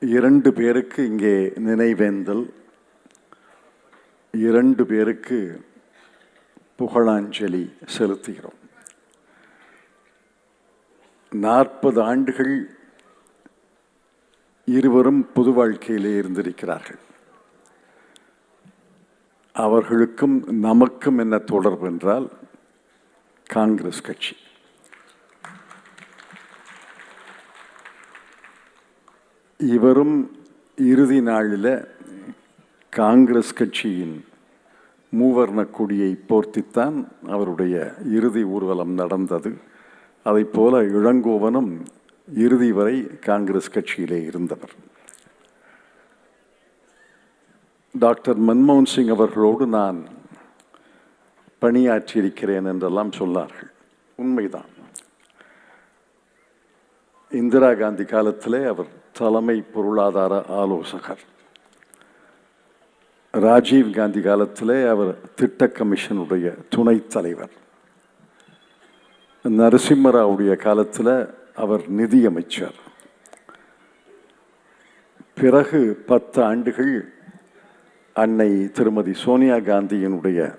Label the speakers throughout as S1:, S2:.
S1: இரண்டு பேருக்கு இங்கே நினைவேந்தல். இரண்டு பேருக்கு புகழாஞ்சலி செலுத்துகிறோம். நாற்பது ஆண்டுகள் இருவரும் புது வாழ்க்கையிலே இருந்திருக்கிறார்கள். அவர்களுக்கும் நமக்கும் என்ன தொடர்பு என்றால் காங்கிரஸ் கட்சி. இவரும் இறுதி நாளில் காங்கிரஸ் கட்சியின் மூவர்ண கொடியை போர்த்தித்தான் அவருடைய இறுதி ஊர்வலம் நடந்தது. அதைப் போல இளங்கோவனும் இறுதி வரை காங்கிரஸ் கட்சியிலே இருந்தவர். டாக்டர் மன்மோகன் சிங் அவர்களோடு நான் பணியாற்றியிருக்கிறேன் என்றெல்லாம் சொன்னார்கள். உண்மைதான். இந்திரா காந்தி காலத்திலே அவர் தலைமை பொருளாதார ஆலோசகர். ராஜீவ் காந்தி காலத்திலே அவர் திட்ட கமிஷனுடைய துணைத் தலைவர். நரசிம்மராவுடைய காலத்தில் அவர் நிதியமைச்சர். பிறகு பத்து ஆண்டுகள் அன்னை திருமதி சோனியா காந்தியினுடைய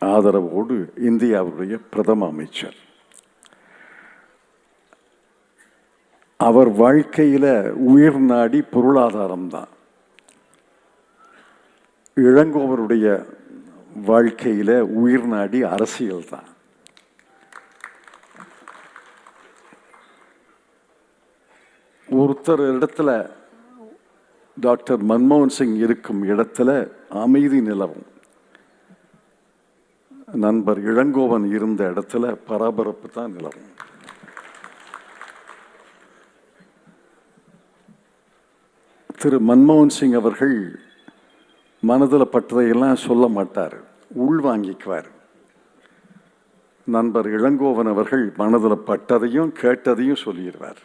S1: ஆதரவோடு இந்தியாவுடைய பிரதம அமைச்சர். அவர் வாழ்க்கையில் உயிர் நாடி பொருளாதாரம் தான் இளங்கோவருடைய வாழ்க்கையில் உயிர் நாடி அரசியல் தான் ஒருத்தர் இடத்துல டாக்டர் மன்மோகன் சிங் இருக்கும் இடத்துல அமைதி நிலவும். நண்பர் இளங்கோவன் இருந்த இடத்துல பரபரப்பு தான் நிலவும். திரு மன்மோகன் சிங் அவர்கள் மனதில் பட்டதையெல்லாம் சொல்ல மாட்டார் உள்வாங்கிக்குவார். நண்பர் இளங்கோவன் அவர்கள் மனதில் பட்டதையும் கேட்டதையும் சொல்லிடுவார்.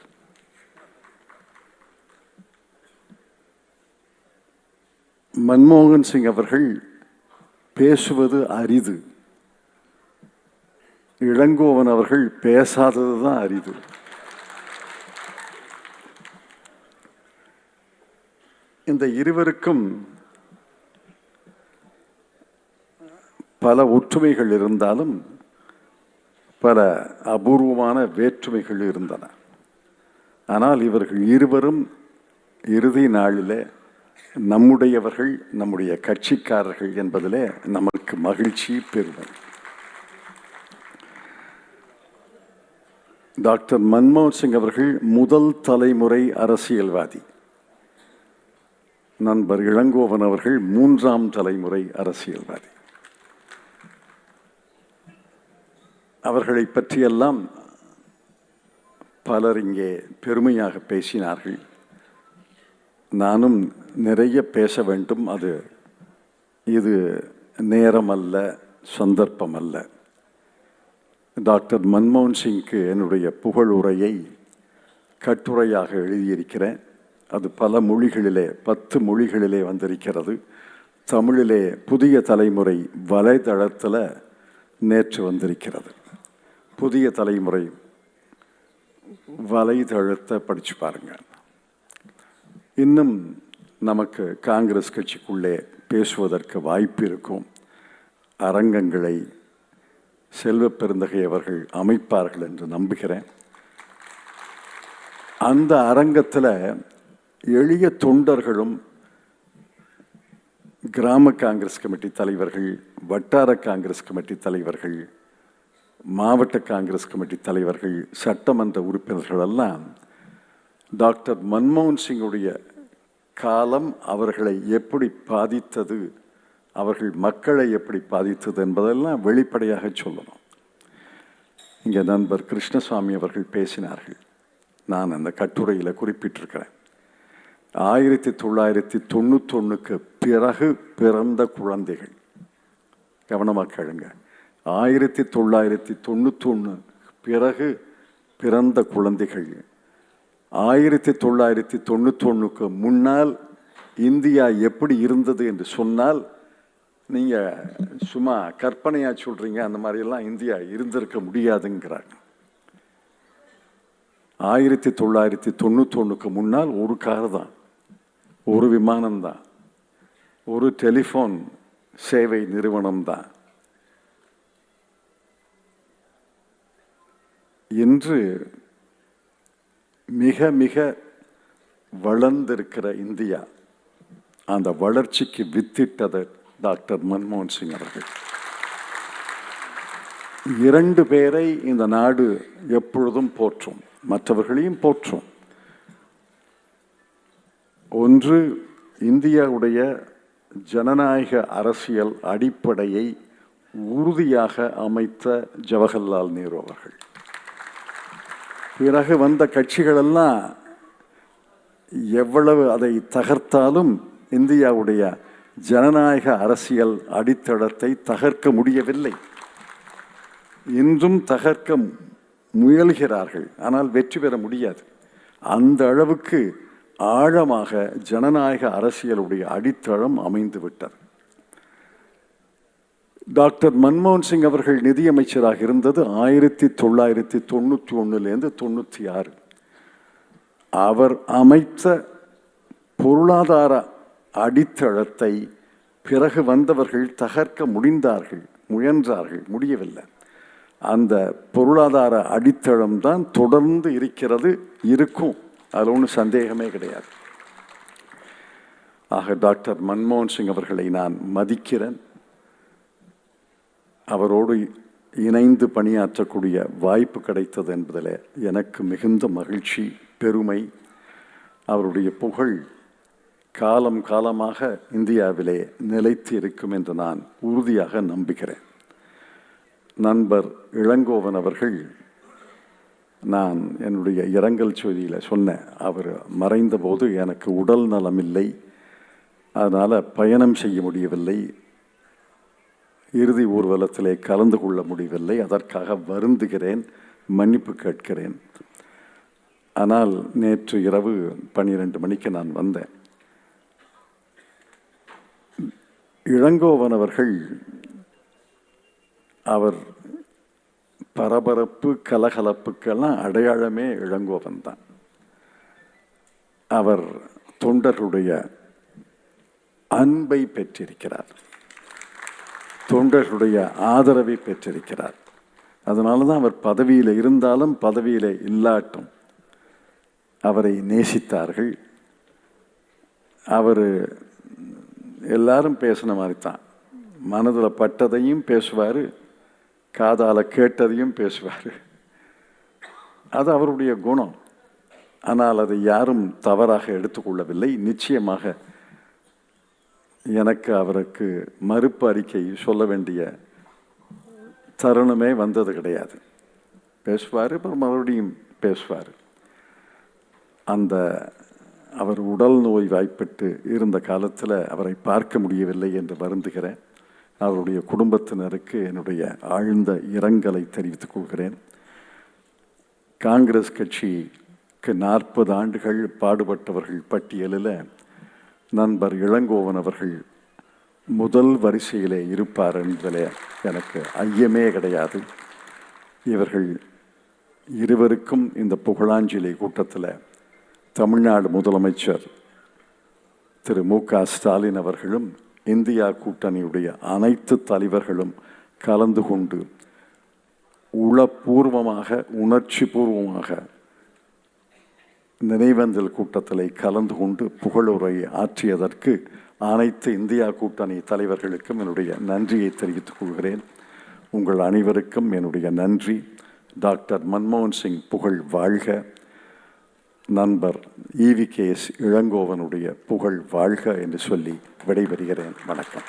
S1: மன்மோகன் சிங் அவர்கள் பேசுவது அரிது. இளங்கோவன் அவர்கள் பேசாதது தான் அரிது. இந்த இருவருக்கும் பல ஒற்றுமைகள் இருந்தாலும் பல அபூர்வமான வேற்றுமைகள் இருந்தன. ஆனால் இவர்கள் இருவரும் இறுதி நாளில் நம்முடையவர்கள் நம்முடைய கட்சிக்காரர்கள் என்பதிலே நமக்கு மகிழ்ச்சி பெருமை டாக்டர் மன்மோகன் சிங் அவர்கள் முதல் தலைமுறை அரசியல்வாதி. நண்பர் இளங்கோவன் அவர்கள் மூன்றாம் தலைமுறை அரசியல்வாதி. அவர்களை பற்றியெல்லாம் பலர் இங்கே பெருமையாக பேசினார்கள். நானும் நிறைய பேச வேண்டும். அது இது நேரம் அல்ல சந்தர்ப்பம் அல்ல டாக்டர் மன்மோகன் சிங்க்கு என்னுடைய புகழுரையை கட்டுரையாக எழுதியிருக்கிறேன். அது பல மொழிகளிலே பத்து மொழிகளிலே வந்திருக்கிறது. தமிழிலே புதிய தலைமுறை வலைதளத்தில் நேற்று வந்திருக்கிறது. புதிய தலைமுறை வலைதளத்தை படித்து பாருங்க. இன்னும் நமக்கு காங்கிரஸ் கட்சிக்குள்ளே பேசுவதற்கு வாய்ப்பு இருக்கும். அரங்கங்களை செல்வ பெருந்தகை அவர்கள் அமைப்பார்கள் என்று நம்புகிறேன். அந்த அரங்கத்தில் எளிய தொண்டர்களும் கிராம காங்கிரஸ் கமிட்டி தலைவர்கள் வட்டார காங்கிரஸ் கமிட்டி தலைவர்கள் மாவட்ட காங்கிரஸ் கமிட்டி தலைவர்கள் சட்டமன்ற உறுப்பினர்கள் எல்லாம் டாக்டர் மன்மோகன் சிங்குடைய காலம் அவர்களை எப்படி பாதித்தது அவர்கள் மக்களை எப்படி பாதித்தது என்பதெல்லாம் வெளிப்படையாக சொல்லணும். இங்கே நண்பர் கிருஷ்ணசாமி அவர்கள் பேசினார்கள். நான் அந்த கட்டுரையில் குறிப்பிட்டிருக்கிறேன். ஆயிரத்தி தொள்ளாயிரத்தி தொண்ணூத்தொன்னுக்கு பிறகு பிறந்த குழந்தைகள். கவனமாக கேளுங்க. ஆயிரத்தி தொள்ளாயிரத்தி தொண்ணூத்தொன்று பிறகு பிறந்த குழந்தைகள். ஆயிரத்தி தொள்ளாயிரத்தி தொண்ணூத்தொன்னுக்கு முன்னால் இந்தியா எப்படி இருந்தது என்று சொன்னால் நீங்கள் சும்மா கற்பனையாக சொல்கிறீங்க அந்த மாதிரியெல்லாம் இந்தியா இருந்திருக்க முடியாதுங்கிறாங்க. ஆயிரத்தி தொள்ளாயிரத்தி தொண்ணூத்தொன்னுக்கு முன்னால் ஒரு கார் தான் ஒரு விமானம்தான். ஒரு டெலிஃபோன் சேவை நிறுவனம்தான். இன்று மிக மிக வளர்ந்திருக்கிற இந்தியா அந்த வளர்ச்சிக்கு வித்திட்டது டாக்டர் மன்மோகன் சிங் அவர்கள். இரண்டு பேரை இந்த நாடு எப்பொழுதும் போற்றும். மற்றவர்களையும் போற்றும். ஒன்று இந்தியாவுடைய ஜனநாயக அரசியல் அடிப்படையை உறுதியாக அமைத்த ஜவஹர்லால் நேரு அவர்கள். பிறகு வந்த கட்சிகளெல்லாம் எவ்வளவு அதை தகர்த்தாலும் இந்தியாவுடைய ஜனநாயக அரசியல் அடித்தளத்தை தகர்க்க முடியவில்லை. இன்றும் தகர்க்க முயல்கிறார்கள். ஆனால் வெற்றி பெற முடியாது. அந்த அளவுக்கு ஆழமாக ஜனநாயக அரசியலுடைய அடித்தளம் அமைந்து விட்டது டாக்டர் மன்மோகன் சிங் அவர்கள் நிதியமைச்சராக இருந்தது ஆயிரத்தி தொள்ளாயிரத்தி தொண்ணூற்றி ஒன்றுலேருந்து தொண்ணூற்றி ஆறு. அவர் அமைத்த பொருளாதார அடித்தளத்தை பிறகு வந்தவர்கள் தகர்க்க முடிந்தார்கள் முயன்றார்கள் முடியவில்லை. அந்த பொருளாதார அடித்தளம் தான் தொடர்ந்து இருக்கிறது இருக்கும். அதில் ஒன்றும் சந்தேகமே கிடையாது. ஆக டாக்டர் மன்மோகன் சிங் அவர்களை நான் மதிக்கிறேன். அவரோடு இணைந்து பணியாற்றக்கூடிய வாய்ப்பு கிடைத்தது என்பதில் எனக்கு மிகுந்த மகிழ்ச்சி பெருமை. அவருடைய புகழ் காலம் காலமாக இந்தியாவிலே நிலைத்து இருக்கும் என்று நான் உறுதியாக நம்புகிறேன். நண்பர் இளங்கோவன் அவர்கள் நான் என்னுடைய இரங்கல் செய்தியில் சொன்னேன். அவர் மறைந்தபோது எனக்கு உடல் நலமில்லை. அதனால் பயணம் செய்ய முடியவில்லை. இறுதி ஊர்வலத்திலே கலந்து கொள்ள முடியவில்லை. அதற்காக வருந்துகிறேன். மன்னிப்பு கேட்கிறேன். ஆனால் நேற்று இரவு பன்னிரெண்டு மணிக்கு நான் வந்தேன். இளங்கோவன் அவர்கள் அவர் பரபரப்பு கலகலப்புக்கெல்லாம் அடையாளமே இளங்கோவன் தான். அவர் தொண்டர்களுடைய அன்பை பெற்றிருக்கிறார். தொண்டர்களுடைய ஆதரவை பெற்றிருக்கிறார். அதனால தான் அவர் பதவியில் இருந்தாலும் பதவியில் இல்லாட்டும் அவரை நேசித்தார்கள். அவர் எல்லாரும் பேசின மாதிரி தான். மனதில் பட்டதையும் பேசுவார். காதால் கேட்டதையும் பேசுவார். அது அவருடைய குணம். ஆனால் அதை யாரும் தவறாக எடுத்துக்கொள்ளவில்லை நிச்சயமாக எனக்கு அவருக்கு மறுப்பு அறிக்கை சொல்ல வேண்டிய தருணமே வந்தது கிடையாது. பேசுவார் அப்புறம் மறுபடியும் பேசுவார். அந்த அவர் உடல் நோய் வாய்ப்பட்டு இருந்த காலத்தில் அவரை பார்க்க முடியவில்லை என்று வருந்துகிறேன். அவருடைய குடும்பத்தினருக்கு என்னுடைய ஆழ்ந்த இரங்கலை தெரிவித்துக் கொள்கிறேன். காங்கிரஸ் கட்சிக்கு நாற்பது ஆண்டுகள் பாடுபட்டவர்கள் பட்டியலில் நண்பர் இளங்கோவன் அவர்கள் முதல் வரிசையிலே இருப்பார் என்பதில் எனக்கு ஐயமே கிடையாது. இவர்கள் இருவருக்கும் இந்த புகழாஞ்சலி கூட்டத்தில் தமிழ்நாடு முதலமைச்சர் திரு மு க ஸ்டாலின் அவர்களும் இந்தியா கூட்டணியுடைய அனைத்து தலைவர்களும் கலந்து கொண்டு உளப்பூர்வமாக உணர்ச்சி பூர்வமாக நினைவந்தல் கூட்டத்தில் கலந்து கொண்டு புகழுரை ஆற்றியதற்கு அனைத்து இந்தியா கூட்டணி தலைவர்களுக்கும் என்னுடைய நன்றியை தெரிவித்துக் கொள்கிறேன். உங்கள் அனைவருக்கும் என்னுடைய நன்றி. டாக்டர் மன்மோகன் சிங் புகழ் வாழ்க. நண்பர் ஈவி கே எஸ் இளங்கோவனுடைய புகழ் வாழ்க என்று சொல்லி விடைபெறுகிறேன். வணக்கம்.